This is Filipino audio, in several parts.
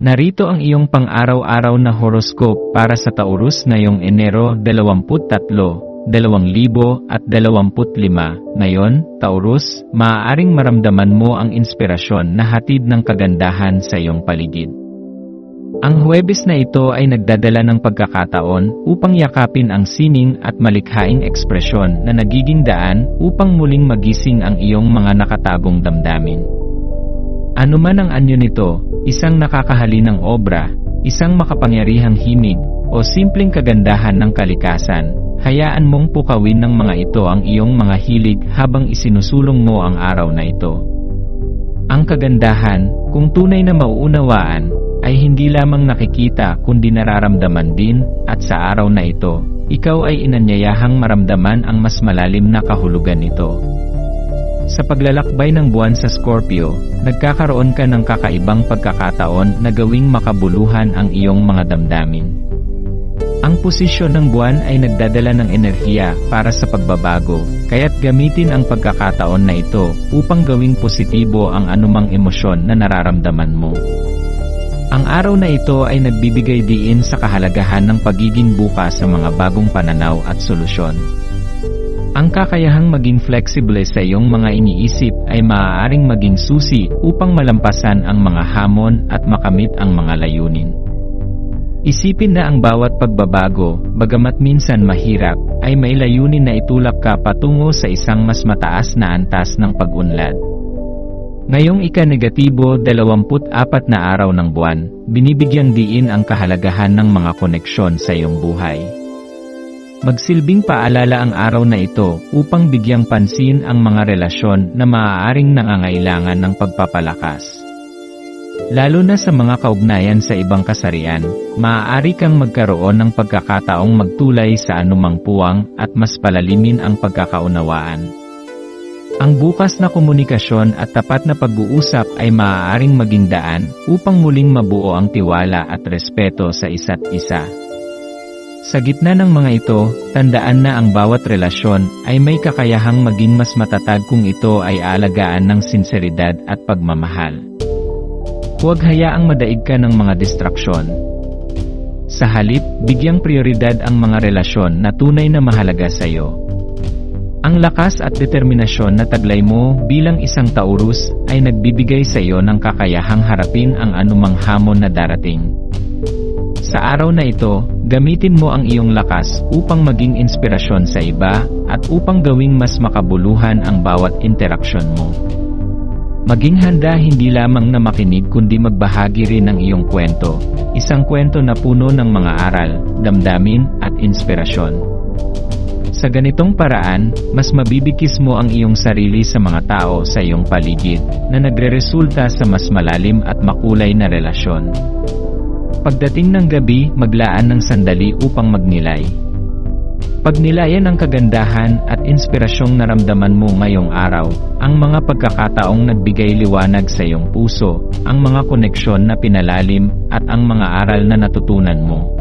Narito ang iyong pang-araw-araw na horoscope para sa Taurus ngayong Enero 23, 2025. Ngayon, Taurus, maaaring maramdaman mo ang inspirasyon na hatid ng kagandahan sa iyong paligid. Ang Huwebes na ito ay nagdadala ng pagkakataon upang yakapin ang sining at malikhaing ekspresyon na nagiging daan upang muling magising ang iyong mga nakatagong damdamin. Ano man ang anyo nito, isang nakakahalinang obra, isang makapangyarihang himig, o simpleng kagandahan ng kalikasan, hayaan mong pukawin ng mga ito ang iyong mga hilig habang isinusulong mo ang araw na ito. Ang kagandahan, kung tunay na mauunawaan, ay hindi lamang nakikita kundi nararamdaman din, at sa araw na ito, ikaw ay inanyayahang maramdaman ang mas malalim na kahulugan nito. Sa paglalakbay ng buwan sa Scorpio, nagkakaroon ka ng kakaibang pagkakataon na gawing makabuluhan ang iyong mga damdamin. Ang posisyon ng buwan ay nagdadala ng enerhiya para sa pagbabago, kaya't gamitin ang pagkakataon na ito upang gawing positibo ang anumang emosyon na nararamdaman mo. Ang araw na ito ay nagbibigay diin sa kahalagahan ng pagiging bukas sa mga bagong pananaw at solusyon. Ang kakayahang maging flexible sa iyong mga iniisip ay maaaring maging susi upang malampasan ang mga hamon at makamit ang mga layunin. Isipin na ang bawat pagbabago, bagamat minsan mahirap, ay may layunin na itulak ka patungo sa isang mas mataas na antas ng pag-unlad. Ngayong ika-negatibo 24 na araw ng buwan, binibigyang diin ang kahalagahan ng mga koneksyon sa iyong buhay. Magsilbing paalala ang araw na ito upang bigyang pansin ang mga relasyon na maaaring nangangailangan ng pagpapalakas. Lalo na sa mga kaugnayan sa ibang kasarian, maaari kang magkaroon ng pagkakataong magtulay sa anumang puwang at mas palalimin ang pagkakaunawaan. Ang bukas na komunikasyon at tapat na pag-uusap ay maaaring maging daan upang muling mabuo ang tiwala at respeto sa isa't isa. Sa gitna ng mga ito, tandaan na ang bawat relasyon ay may kakayahang maging mas matatag kung ito ay aalagaan ng sinseridad at pagmamahal. Huwag hayaang madaig ka ng mga distraksyon. Sa halip, bigyang prioridad ang mga relasyon na tunay na mahalaga sa iyo. Ang lakas at determinasyon na taglay mo bilang isang Taurus ay nagbibigay sa iyo ng kakayahang harapin ang anumang hamon na darating. Sa araw na ito, gamitin mo ang iyong lakas upang maging inspirasyon sa iba at upang gawing mas makabuluhan ang bawat interaksyon mo. Maging handa hindi lamang na makinig kundi magbahagi rin ng iyong kwento, isang kwento na puno ng mga aral, damdamin at inspirasyon. Sa ganitong paraan, mas mabibigkis mo ang iyong sarili sa mga tao sa iyong paligid na nagreresulta sa mas malalim at makulay na relasyon. Pagdating ng gabi, maglaan ng sandali upang magnilay. Pagnilayan ang kagandahan at inspirasyong naramdaman mo ngayong araw, ang mga pagkakataong nagbigay liwanag sa iyong puso, ang mga koneksyon na pinalalim, at ang mga aral na natutunan mo.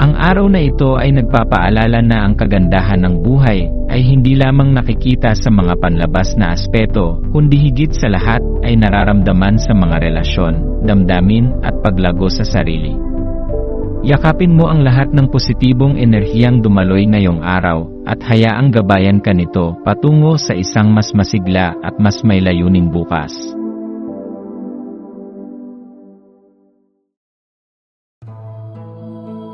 Ang araw na ito ay nagpapaalala na ang kagandahan ng buhay ay hindi lamang nakikita sa mga panlabas na aspeto, kundi higit sa lahat ay nararamdaman sa mga relasyon, damdamin at paglago sa sarili. Yakapin mo ang lahat ng positibong enerhiyang dumaloy ngayong araw at hayaang gabayan ka nito patungo sa isang mas masigla at mas may layuning bukas.